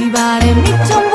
জীবারে মিচল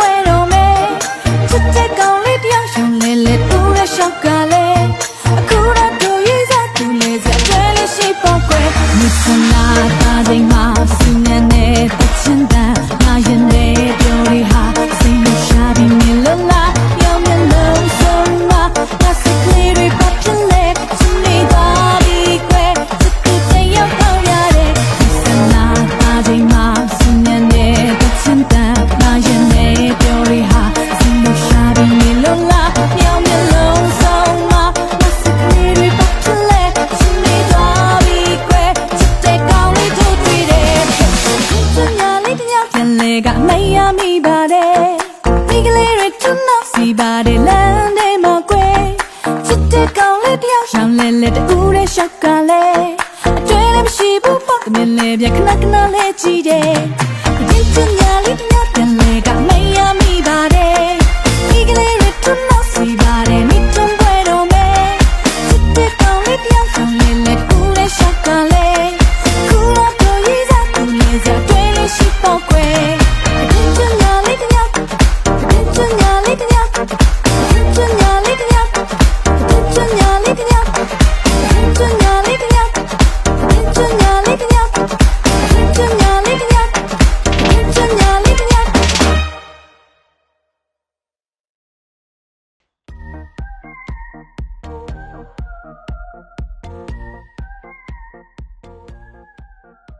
ချမ်းသာစီပါတယ်လမ်းထဲမှာကွယ်ချစ်တဲ့ကောင်လေးတယောက်ရောင်လဲလဲတူတဲ့ရှောက်ကလေးအတွေ့လည်းမရှိဘူးပေါ့ကမြင်လဲပြခဏခဏလဲကြည့်တယ်ဒီချင်ညာလေး